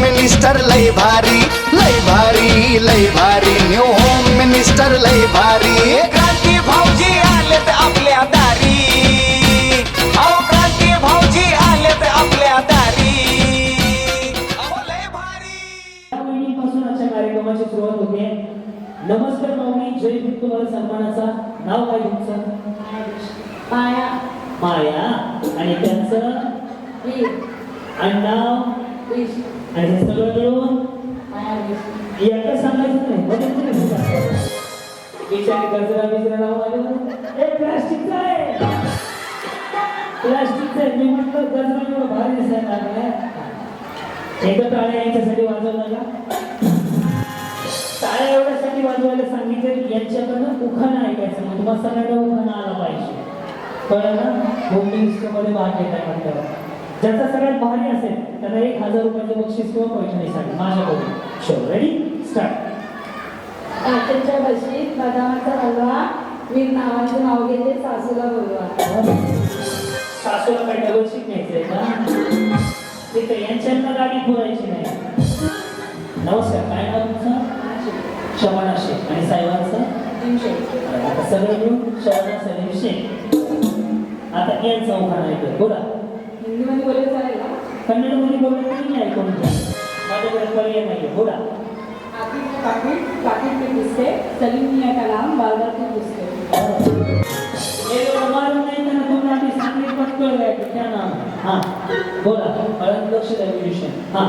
Minister लय भारी लय भारी लय भारी न्यू होम मिनिस्टर लय भारी. क्रांती भाऊजी आलेत आपल्या दारी. अहो क्रांती भाऊजी आलेत आपल्या दारी. अहो लय भारी. महिन्यापासून आजच्या कार्यक्रमाची सुरुवात होते. नमस्कार माऊली जय भीम तुम्हाला सन्मानाचा. नाव काय तुमचं? माया. माया. आणि त्यांचं? आडनाव विष आणि सगळं मिळून एकदा सांगायचं नाही मध्ये कुठे सांगायचं? बिचारी नाव आलं हे प्लास्टिकचं आहे. प्लास्टिकचं आहे. मी म्हटलं गजरा एवढं भारी दिसायला लागलाय एकदा टाळ्या यांच्यासाठी वाजवलं का? टाळ्या एवढ्यासाठी वाजवायला सांगितलं यांच्याकडनं उखाणा ऐकायचं. मग तुम्हाला सगळ्यांना उखाणा आला पाहिजे. कळलं ना? होम मिनिस्टरमध्ये भाग घेताय म्हटल्यावर ज्याचा सगळ्यात भारी असेल त्याला एक हजार रुपयाचं बक्षीस किंवा पैठणीसाठी माझ्याकडून. शो रेडी स्टार्ट काचेच्या बशीत बदामाचा हलवा वीर नावाचं नाव घेते सासूला बोलवा. सासूला काय डबल शीट न्यायचंय का तिथे यांच्यांना गाडी पुरायची नाही. नमस्कार काय नाव तुमचं? शबाना शेख. आणि साहेबांचं? आता सगळं मिळून शबाना सलीम शेख. आता यांचा उखाणा ऐकूया बोला. हिंदीमध्ये बोलत चालेल का कन्नडमध्ये बोललं तरी ऐकून घ्या. माझ्याकडे पर्याय नाहीये. बोला. पाकिट पाकिट पाकिट में घुसते सलीम मियाँ का नाम बाजार में घुसते हे मालूम नाही त्यांना तुम्ही आधी सांगली पटकळ काय नाम? हा. बोला. हळद लक्ष द्या विषय हा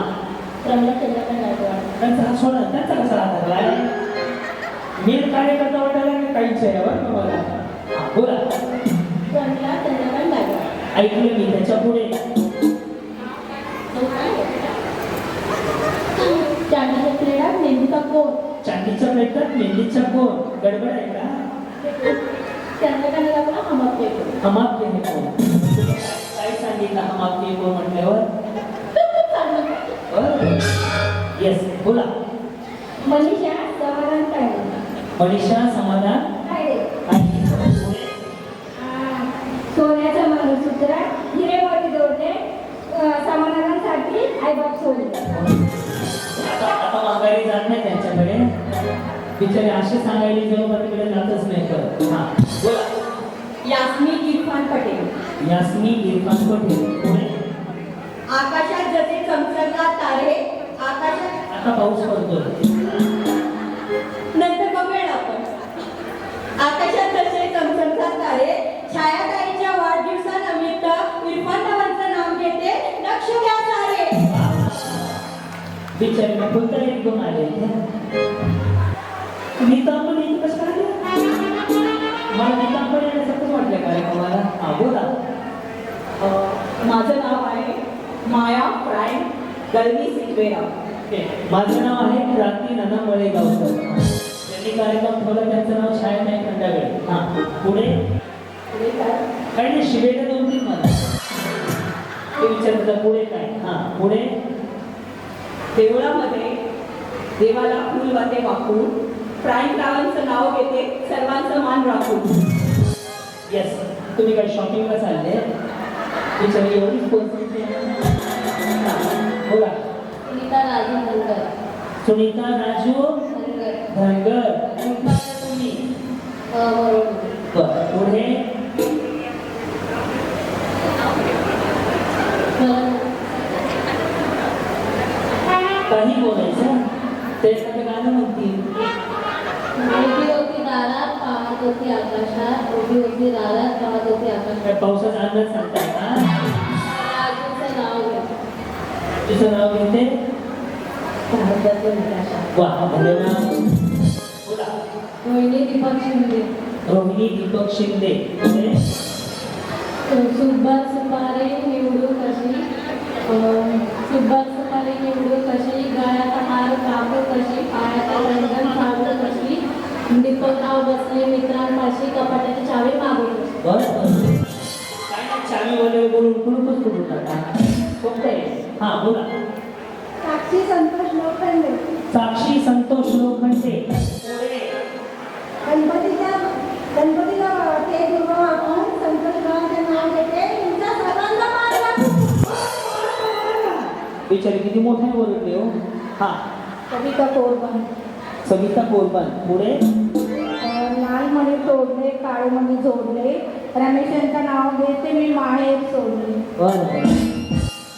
प्रमला चंद्रकांत गायकवाड त्यांचा हा सोडा. त्यांचा कसा हात लागला मी कार्यकर्ता वाटायला मी काहीच आहे बरं का मला? बोला. प्रमला चंद्रकांत गायकवाड ऐकलं मी. त्याच्या पुढे गडबड आहे का? हम आपके है कोण काय सांगितलं हम आपके कोण म्हटल्यावर येस बोला. मनीषा समाधान काढे मनीषा समाधान? बिचारे असे सांगायला जेव्हा तिकडे जातच नाही हा बोला. यास्मी इरफान पटेल. यास्मी इरफान पटेल. आकाशात जसे चमचमतात तारे आकाशात आता पाऊस पडतोय. नंतर बघूया आपण. आकाशात जसे चमचमतात तारे छायाताईच्या वाढदिवसानिमित्त इरफान नावाचं नाव घेते लक्ष द्या सारे बिचारे एक दोन आले नीतांबरी कसं काय मला नीतांबरी येण्यासारखंच वाटलं कार्यक्रमाला. हा बोला. माझं नाव आहे माया गलवी सिटवेरा ओके. माझं नाव आहे क्रांती नाना मळेगावकर. त्यांनी कार्यक्रम ठेवला त्यांचं नाव छाया नाही खंडागळे. हा पुढे? पुढे काय? काय नाही शिवेला दोन तीन मला. ते विचारतात पुढे काय? हा पुढे? देवळामध्ये देवाला फुल वाते वाकून प्राईम रावांचं नाव घेते सर्वांचं मान राखून. येस तुम्ही काय शॉपिंगला चालले? आहे. हा, बोला. सुनीता राजू धनगर. सुनीता राजू धनगर. तुम्ही. पुढे? काही बोलायचं? ते गाणं म्हणतील उभी होती दारात पाहत होती आकाशात उभी होती दारात पाहत होती आकाशात काय पावसाचा अंदाज सांगताय का? राजूचं नाव घेते तुझं नाव घेते भारताचं विकासात वा भले नाव बोला. रोहिणी दीपक शिंदे. रोहिणी दीपक शिंदे. सुपारे निवडू कशी सुभाष सुपारे निवडू कशी गळ्याचा हार कापू कशी पायाचा रंगण साधू कशी दीपकराव बसले मित्रांपाशी चावी काय चावी वगैरे बोलून कुलूपच कुठून टाका सोपं आहे? हा बोला. साक्षी संतोष लोखंडे. साक्षी संतोष लोखंडे. गणपतीच्या गणपतीला ते दुर्ग वापरून संतोषरावांचे नाव घेते. तुमच्या सर्वांचा मान राखू. बिचारी किती मोठ्याने ओरडले हो. हा. कविता कोरबन सविता कोरबन पुढे? मणी तोडले काळे मणी जोडले. रमेश यांचं नाव घेते मी माहेर सोडले. बरं बरं.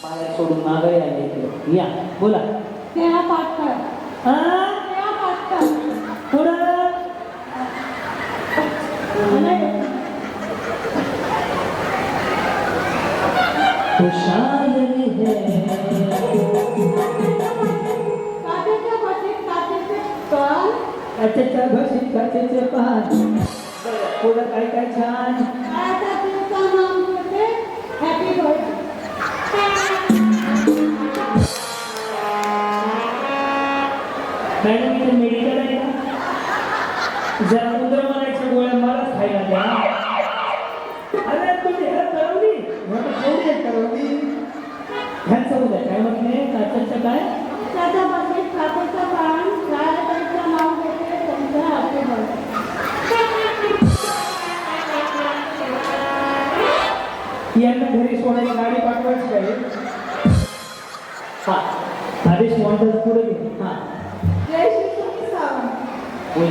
बाहेर सोडून मागे आले इकडे. या बोला. स्नेहा पाटकर हा? स्नेहा पाटकर पुढं काचेच्या भाषेत काचेचे पाच पुढं काय काय छान आता तुमचं हॅपी बर्थडे मॅडम इथे मेडिकल आहे ना जरा उंदर म्हणायच्या गोळ्या मलाच खायला द्या अरे तुम्ही ह्या करवली कोणी करवली उद्या काय म्हटले काचेचं काय? यांना घरी सोडायला गाडी पाठवायची काय हा. आदेश मॉन्टर पुढे हा.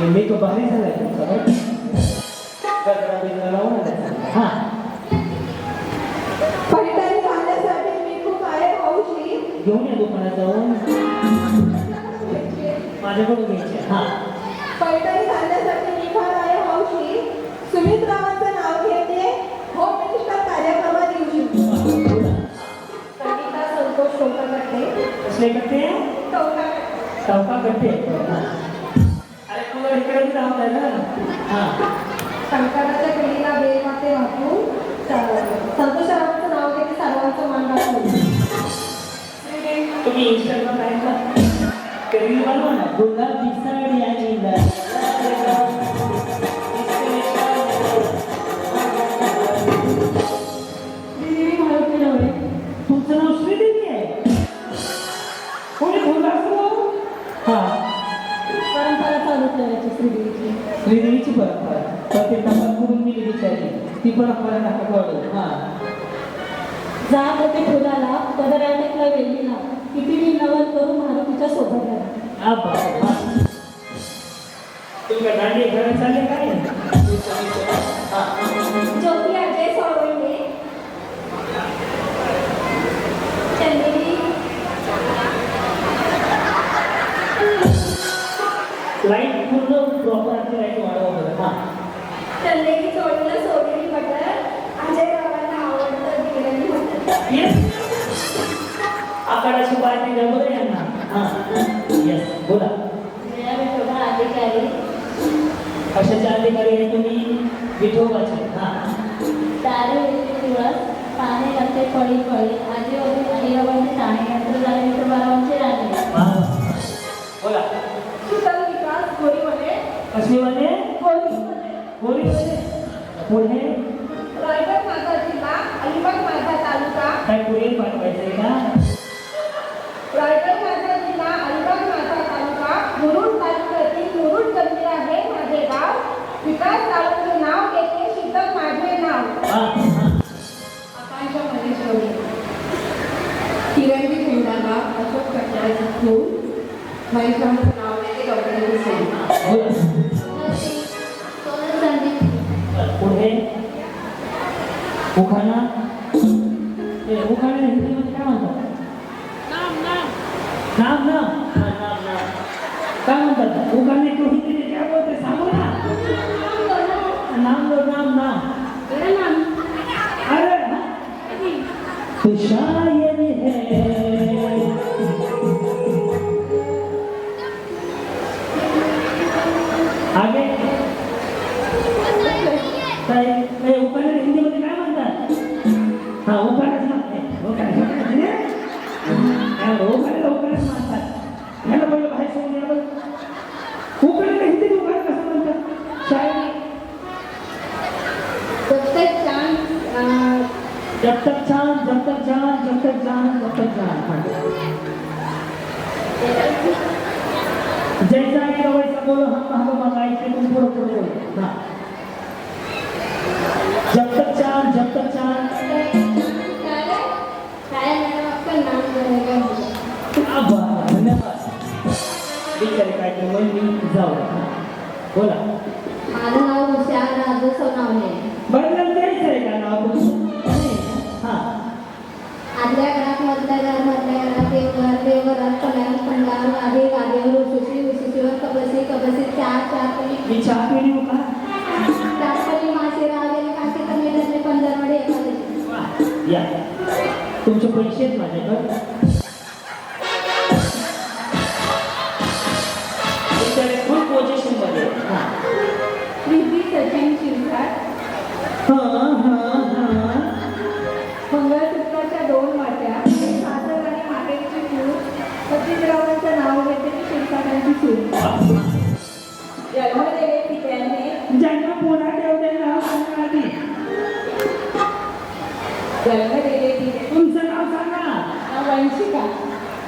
मी तो भारी झालाय तुमचा लावून आलाय. हा. घेऊन या दुकानात जाऊन. माझ्याकडून घ्यायचे. हा. पैठणी घालण्यासाठी मी फार आहे हौशी सुमित्रावांचं आहे ना हा शंकराच्या पिढीला बेमाते वाचून संतोषरावांचं नाव घेते सर्वांचं मान राखून तुम्ही इंस्टाग्राम आहे का ते रील बनवा ना गुलाबी साडी आणि कोणी ठेवलं असं नाव? हा. परंपरा चालू ठेवायची श्रीदेवीची. श्रीदेवीची परंपरा. तर ते टपाल करून गेली बिचारी. ती परंपरा नका कळू हा. जात होते फुलाला पदराटेकला वेलीला. किती मी नवल करून मारुतीच्या सोबत आबा. तुम्ही काय दांडी खेळायला चालले काय बोला. विठोबा अधिकारी कशाचे अधिकारी आहे तुम्ही? विठोबाचे. हा. येते दिवस पाणी लागते पळी पळी आजी वडील आईबाबांचे ठाणे यंत्र झाले विठोबारावांचे राणे. बोला शीतल विकास गोरीमध्ये कसली महेश्वरांचं नाव घेते गौरी सिंग बोला सोनल संदीप पुढे उखाणा ए, उखाणा हिंदीमध्ये काय म्हणतात नाम नाम हा, नाम नाम. काय म्हणतात उखाणे तो हिंदीने काय बोलते तक चांद जब तक हम हम पुढे जब तक जब तक काय काय धन्यवाद जाऊ बोला. माझं मी चहा पिली का. या. तुमचे पैसे आहेत माझ्याकडे.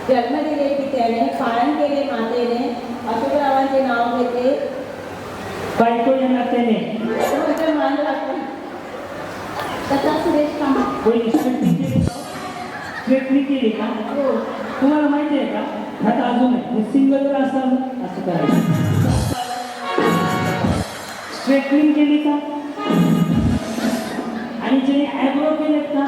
जन्मलेले पित्याने पाळण केले मातेने अशोकरावांचे नाव घेते. बायको या नात्याने त्याच्याबद्दल मान राखतो तथा सुरेश कामत. कोणी स्ट्रेटनिंग केली का? स्ट्रेटनिंग केली का? हो. तुम्हाला माहिती आहे का? आता अजून आहे सिंगल जर असाल असं करायचं. स्ट्रेटनिंग केली का? आणि जे ॲब्रो केलेत का?